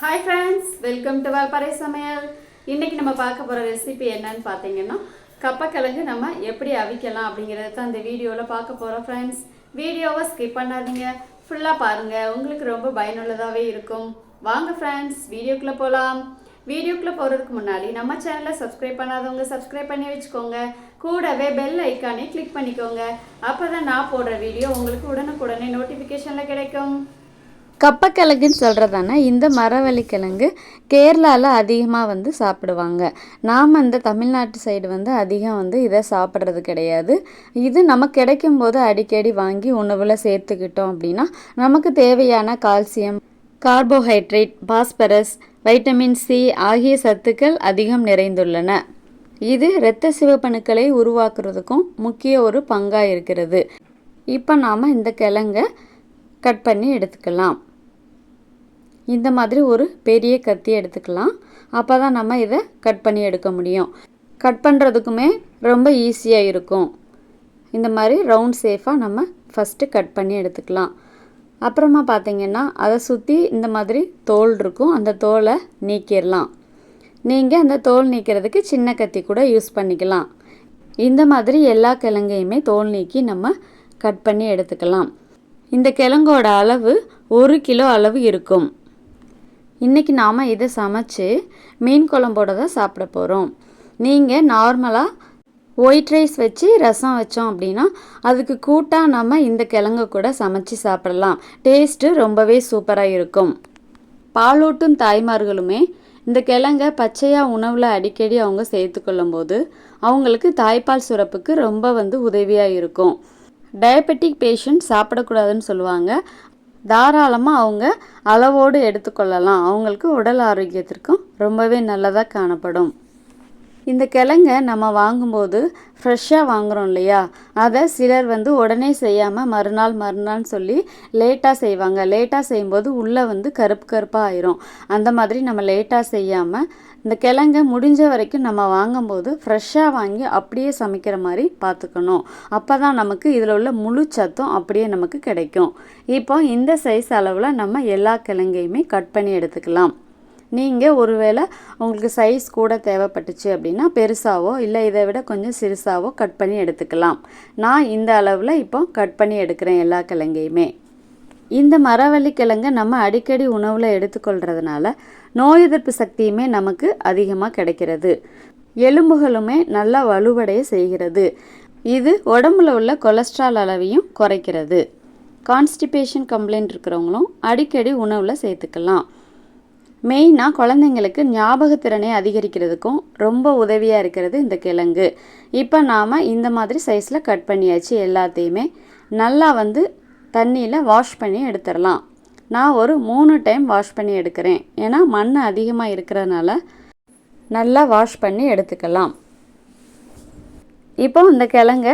Hi friends welcome to Valparai சமையல் இன்றைக்கி நம்ம பார்க்க போகிற ரெசிபி என்னன்னு பார்த்தீங்கன்னா கப்பக்கிழங்கு நம்ம எப்படி அவிக்கலாம் அப்படிங்கிறத தான் இந்த வீடியோவில் பார்க்க போகிறோம் ஃப்ரெண்ட்ஸ் வீடியோவை ஸ்கிப் பண்ணாதீங்க. ஃபுல்லாக பாருங்கள் உங்களுக்கு ரொம்ப பயனுள்ளதாகவே இருக்கும். வாங்க ஃப்ரெண்ட்ஸ் வீடியோக்குள்ளே போகலாம் வீடியோக்குள்ளே போகிறதுக்கு முன்னாடி நம்ம சேனலை சப்ஸ்கிரைப் பண்ணாதவங்க சப்ஸ்கிரைப் பண்ணி வச்சுக்கோங்க. கூடவே பெல் ஐக்கானே கிளிக் பண்ணிக்கோங்க. அப்போ தான் நான் போடுற வீடியோ உங்களுக்கு உடனுக்குடனே நோட்டிஃபிகேஷனில் கிடைக்கும். கப்பக்கிழங்குன்னு சொல்கிறதானே இந்த மரவள்ளிக்கிழங்கு கேரளாவில் அதிகமாக வந்து சாப்பிடுவாங்க. நாம் இந்த தமிழ்நாட்டு சைடு வந்து அதிகம் வந்து இதை சாப்பிட்றது கிடையாது. இது நமக்கு கிடைக்கும் போது அடிக்கடி வாங்கி உணவில் சேர்த்துக்கிட்டோம் அப்படின்னா நமக்கு தேவையான calcium carbohydrate phosphorus vitamin C ஆகிய சத்துக்கள் அதிகம் நிறைந்துள்ளன. இது இரத்த சிவப்பணுக்களை உருவாக்குறதுக்கும் முக்கிய ஒரு பங்காக இருக்கிறது. இப்போ நாம் இந்த கிழங்கை கட் பண்ணி எடுத்துக்கலாம். இந்த மாதிரி ஒரு பெரிய கத்தி எடுத்துக்கலாம். அப்போ தான் நம்ம இதை கட் பண்ணி எடுக்க முடியும். கட் பண்ணுறதுக்குமே ரொம்ப ஈஸியாக இருக்கும். இந்த மாதிரி ரவுண்ட் சேஃபாக நம்ம ஃபஸ்ட்டு கட் பண்ணி எடுத்துக்கலாம். அப்புறமா பார்த்தீங்கன்னா அதை சுற்றி இந்த மாதிரி தோல் இருக்கும். அந்த தோலை நீக்கிடலாம். நீங்கள் அந்த தோல் நீக்கிறதுக்கு சின்ன கத்தி கூட யூஸ் பண்ணிக்கலாம். இந்த மாதிரி எல்லா கிழங்கையுமே தோல் நீக்கி நம்ம கட் பண்ணி எடுத்துக்கலாம். இந்த கிழங்கோட அளவு ஒரு கிலோ அளவு இருக்கும். இன்றைக்கி நாம் இதை சமைச்சு மீன் குழம்போட தான் சாப்பிட போகிறோம் நீங்கள் நார்மலாக ஒயிட் ரைஸ் வச்சு ரசம் வச்சோம் அப்படின்னா அதுக்கு கூட்டாக நம்ம இந்த கிழங்கு கூட சமைச்சு சாப்பிடலாம். டேஸ்ட்டு ரொம்பவே சூப்பராக இருக்கும். பாலூட்டும் தாய்மார்களுமே இந்த கிழங்க பச்சையாக உணவில் அடிக்கடி அவங்க சேர்த்துக்கொள்ளும் போது அவங்களுக்கு தாய்ப்பால் சுரப்புக்கு ரொம்ப வந்து உதவியாக இருக்கும். டயபெட்டிக் பேஷண்ட் சாப்பிடக்கூடாதுன்னு சொல்லுவாங்க. தாராளமாக அவங்க அளவோடு எடுத்துக்கொள்ளலாம். அவங்களுக்கு உடல் ஆரோக்கியத்திற்கும் ரொம்பவே நல்லதாக காணப்படும். இந்த கிழங்க நம்ம வாங்கும்போது ஃப்ரெஷ்ஷாக வாங்குகிறோம் இல்லையா? அதை சிலர் வந்து உடனே செய்யாமல் மறுநாள் மறுநாள்னு சொல்லி லேட்டாக செய்வாங்க. லேட்டாக செய்யும்போது உள்ளே வந்து கருப்பு கருப்பாக ஆயிரும். அந்த மாதிரி நம்ம லேட்டாக செய்யாமல் இந்த கிழங்க முடிஞ்ச வரைக்கும் நம்ம வாங்கும்போது ஃப்ரெஷ்ஷாக வாங்கி அப்படியே சமைக்கிற மாதிரி பார்த்துக்கணும். அப்போ தான் நமக்கு இதில் உள்ள முழு சத்தும் அப்படியே நமக்கு கிடைக்கும். இப்போ இந்த சைஸ் அளவில் நம்ம எல்லா கிழங்கையுமே கட் பண்ணி எடுத்துக்கலாம். நீங்கள் ஒருவேளை உங்களுக்கு சைஸ் கூட தேவைப்பட்டுச்சு அப்படின்னா பெருசாவோ இல்லை இதை விட கொஞ்சம் சிறுசாவோ கட் பண்ணி எடுத்துக்கலாம். நான் இந்த அளவில் இப்போ கட் பண்ணி எடுக்கிறேன் எல்லா கிழங்கையுமே. இந்த மரவள்ளி கிழங்கை நம்ம அடிக்கடி உணவில் எடுத்துக்கொள்கிறதுனால நோய் எதிர்ப்பு சக்தியுமே நமக்கு அதிகமாக கிடைக்கிறது. எலும்புகளுமே நல்லா வலுவடைய செய்கிறது. இது உடம்புல உள்ள கொலஸ்ட்ரால் அளவையும் குறைக்கிறது. கான்ஸ்டிபேஷன் கம்ப்ளைண்ட் இருக்கிறவங்களும் அடிக்கடி உணவில் சேர்த்துக்கலாம். மெயினாக குழந்தைங்களுக்கு ஞாபகத்திறனை அதிகரிக்கிறதுக்கும் ரொம்ப உதவியாக இருக்கிறது இந்த கிழங்கு. இப்போ நாம் இந்த மாதிரி சைஸில் கட் பண்ணியாச்சு எல்லாத்தையுமே நல்லா வந்து தண்ணியில் வாஷ் பண்ணி எடுத்துடலாம். நான் ஒரு மூணு டைம் வாஷ் பண்ணி எடுக்கிறேன். ஏன்னா மண் அதிகமாக இருக்கிறதுனால நல்லா வாஷ் பண்ணி எடுத்துக்கலாம். இப்போ இந்த கிழங்க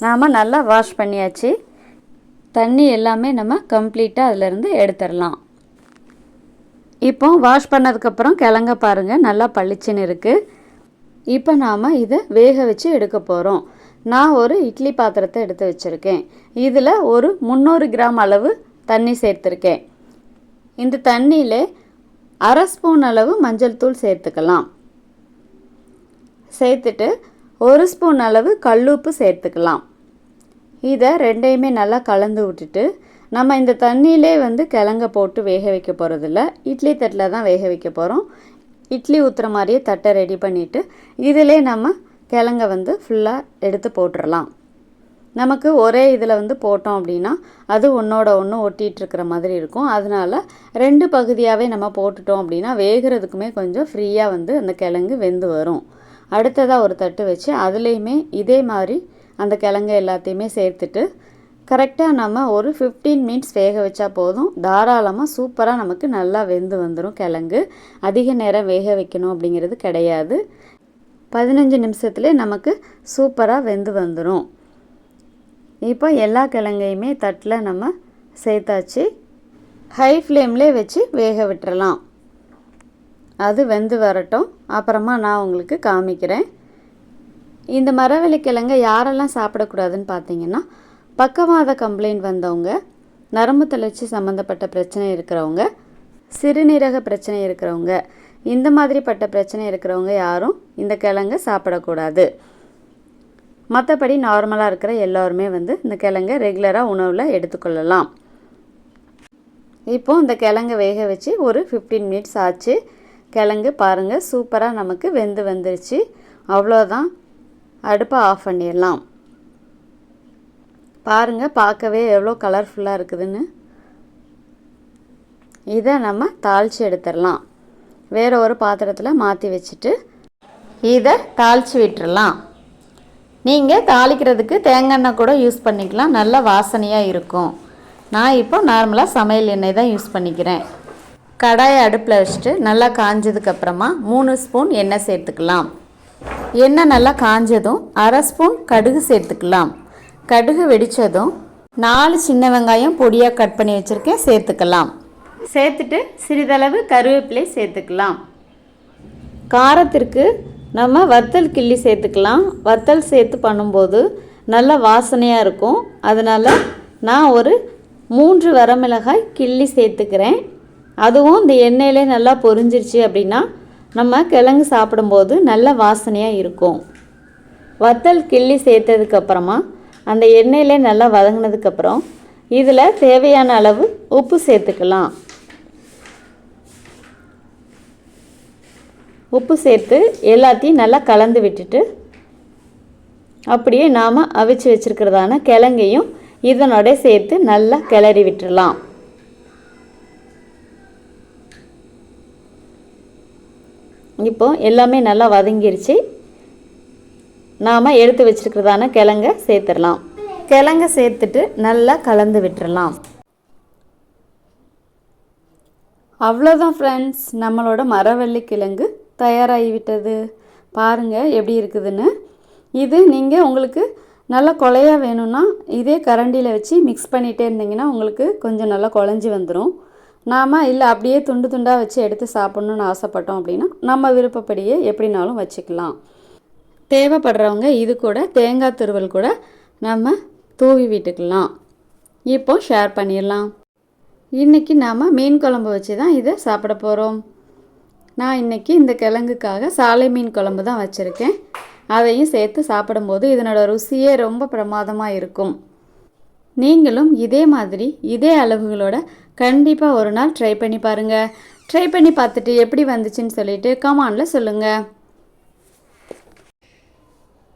நாம் நல்லா வாஷ் பண்ணியாச்சு. தண்ணி எல்லாமே நம்ம கம்ப்ளீட்டாக அதிலிருந்து எடுத்துடலாம். இப்போ வாஷ் பண்ணதுக்கப்புறம் கிழங்க பாருங்கள் நல்லா பளிச்சுன்னு இருக்குது இப்போ நாம் இதை வேக வச்சு எடுக்க போகிறோம் நான் ஒரு இட்லி பாத்திரத்தை எடுத்து வச்சுருக்கேன். இதில் ஒரு முந்நூறு கிராம் அளவு தண்ணி சேர்த்துருக்கேன். இந்த தண்ணியில் அரை ஸ்பூன் அளவு மஞ்சள் தூள் சேர்த்துக்கலாம். சேர்த்துட்டு ஒரு ஸ்பூன் அளவு கல்லுப்பு சேர்த்துக்கலாம். இதை ரெண்டையுமே நல்லா கலந்து விட்டுட்டு நம்ம இந்த தண்ணியிலே வந்து கிழங்க போட்டு வேக வைக்க போகிறதில்ல இட்லி தட்டில் தான் வேக வைக்க போகிறோம் இட்லி ஊற்றுற மாதிரியே தட்டை ரெடி பண்ணிவிட்டு இதிலே நம்ம கிழங்க வந்து ஃபுல்லாக எடுத்து போட்டுடலாம் நமக்கு ஒரே இதில் வந்து போட்டோம் அப்படின்னா அது ஒன்றோட ஒன்று ஒட்டிகிட்டு இருக்கிற மாதிரி இருக்கும். அதனால் ரெண்டு பகுதியாகவே நம்ம போட்டுட்டோம் அப்படின்னா வேகிறதுக்குமே கொஞ்சம் ஃப்ரீயாக வந்து அந்த கிழங்கு வெந்து வரும். அடுத்ததாக ஒரு தட்டு வச்சு அதுலேயுமே இதே மாதிரி அந்த கிழங்கு எல்லாத்தையுமே சேர்த்துட்டு கரெக்டாக நம்ம ஒரு ஃபிஃப்டீன் மினிட்ஸ் வேக வச்சா போதும். தாராளமாக சூப்பராக நமக்கு நல்லா வெந்து வந்துடும் கிழங்கு. அதிக நேரம் வேக வைக்கணும் அப்படிங்கிறது கிடையாது. பதினஞ்சு நிமிஷத்துலேயே நமக்கு சூப்பராக வெந்து வந்துடும் இப்போ எல்லா கிழங்கையுமே தட்டில் நம்ம சேர்த்தாச்சு. ஹை ஃப்ளேம்லேயே வச்சு வேக விட்டுறலாம். அது வெந்து வரட்டும். அப்புறமா நான் உங்களுக்கு காமிக்கிறேன். இந்த மரவள்ளி கிழங்கை யாரெல்லாம் சாப்பிடக்கூடாதுன்னு பார்த்தீங்கன்னா பக்கவாத கம்ப்ளைண்ட் வந்தவங்க நரம்பு தளர்ச்சி சம்மந்தப்பட்ட பிரச்சனை இருக்கிறவங்க சிறுநீரக பிரச்சனை இருக்கிறவங்க இந்த மாதிரிப்பட்ட பிரச்சனை இருக்கிறவங்க யாரும் இந்த கிழங்க சாப்பிடக்கூடாது. மற்றபடி நார்மலாக இருக்கிற எல்லோருமே வந்து இந்த கிழங்க ரெகுலராக உணவில் எடுத்துக்கொள்ளலாம். இப்போ இந்த கிழங்க வேக வச்சு ஒரு ஃபிஃப்டீன் மினிட்ஸ் ஆச்சு. கிழங்கு பாருங்கள் சூப்பராக நமக்கு வெந்து வந்துருச்சு. அவ்வளோதான் அடுப்பை ஆஃப் பண்ணிடலாம். பாருங்கள் பார்க்கவே எவ்வளோ கலர்ஃபுல்லாக இருக்குதுன்னு. இதை நம்ம தாளித்து எடுத்துடலாம். வேறு ஒரு பாத்திரத்தில் மாற்றி வச்சுட்டு இதை தாளித்து விட்டுறலாம். நீங்கள் தாளிக்கிறதுக்கு தேங்காய் எண்ணெய் கூட யூஸ் பண்ணிக்கலாம். நல்ல வாசனையாக இருக்கும். நான் இப்போ நார்மலாக சமையல் எண்ணெய் தான் யூஸ் பண்ணிக்கிறேன். கடாயை அடுப்பில் வச்சுட்டு நல்லா காஞ்சதுக்கப்புறமா மூணு ஸ்பூன் எண்ணெய் சேர்த்துக்கலாம். எண்ணெய் நல்லா காஞ்சதும் அரை ஸ்பூன் கடுகு சேர்த்துக்கலாம். கடுகு வெடித்ததும் நாலு சின்ன வெங்காயம் பொடியாக கட் பண்ணி வச்சுருக்கேன். சேர்த்துக்கலாம். சேர்த்துட்டு சிறிதளவு கருவேப்பிலை சேர்த்துக்கலாம். காரத்திற்கு நம்ம வத்தல் கிள்ளி சேர்த்துக்கலாம். வத்தல் சேர்த்து பண்ணும்போது நல்ல வாசனையாக இருக்கும். அதனால் நான் ஒரு மூன்று வரமிளகாய் கிள்ளி சேர்த்துக்கிறேன். அதுவும் இந்த எண்ணெயிலே நல்லா பொரிஞ்சிருச்சு அப்படின்னா நம்ம கிழங்கு சாப்பிடும்போது நல்ல வாசனையாக இருக்கும். வத்தல் கிள்ளி சேர்த்ததுக்கப்புறமா அந்த எண்ணெயிலே நல்லா வதங்கினதுக்கப்புறம் இதில் தேவையான அளவு உப்பு சேர்த்துக்கலாம். உப்பு சேர்த்து எல்லாத்தையும் நல்லா கலந்து விட்டுட்டு அப்படியே நாம் அவிச்சு வச்சுருக்கிறதான கிழங்கையும் இதனோட சேர்த்து நல்லா கிளறி விட்டுடலாம் இப்போ எல்லாமே நல்லா வதங்கிருச்சு. நாம் எடுத்து வச்சுருக்கிறதான கிழங்க சேர்த்துடலாம். கிழங்க சேர்த்துட்டு நல்லா கலந்து விட்டுறலாம். அவ்வளோதான் ஃப்ரெண்ட்ஸ் நம்மளோட மரவள்ளி கிழங்கு தயாராகிவிட்டது. பாருங்கள் எப்படி இருக்குதுன்னு. இது நீங்கள் உங்களுக்கு நல்லா கொலையாக வேணும்னா இதே கரண்டியில் வச்சு மிக்ஸ் பண்ணிகிட்டே இருந்தீங்கன்னா உங்களுக்கு கொஞ்சம் நல்லா குழஞ்சி வந்துடும் நாம் இல்லை அப்படியே துண்டு துண்டாக வச்சு எடுத்து சாப்பிட்ணுன்னு ஆசைப்பட்டோம் அப்படின்னா நம்ம விருப்பப்படியே எப்படினாலும் வச்சுக்கலாம். தேவைப்படுறவங்க இது கூட தேங்காய் துருவல் கூட நம்ம தூவி விட்டுக்கலாம். இப்போ ஷேர் பண்ணிடலாம். இன்றைக்கி நாம் மீன் குழம்பு வச்சு தான் இதை சாப்பிட போகிறோம் நான் இன்றைக்கி இந்த கிழங்குக்காக சாலை மீன் குழம்பு தான் வச்சுருக்கேன். அதையும் சேர்த்து சாப்பிடும்போது இதனோட ருசியே ரொம்ப பிரமாதமாக இருக்கும். நீங்களும் இதே மாதிரி இதே அளவுகளோட கண்டிப்பாக ஒரு நாள் ட்ரை பண்ணி பாருங்கள் ட்ரை பண்ணி பார்த்துட்டு எப்படி வந்துச்சுன்னு சொல்லிட்டு கமானில் சொல்லுங்கள்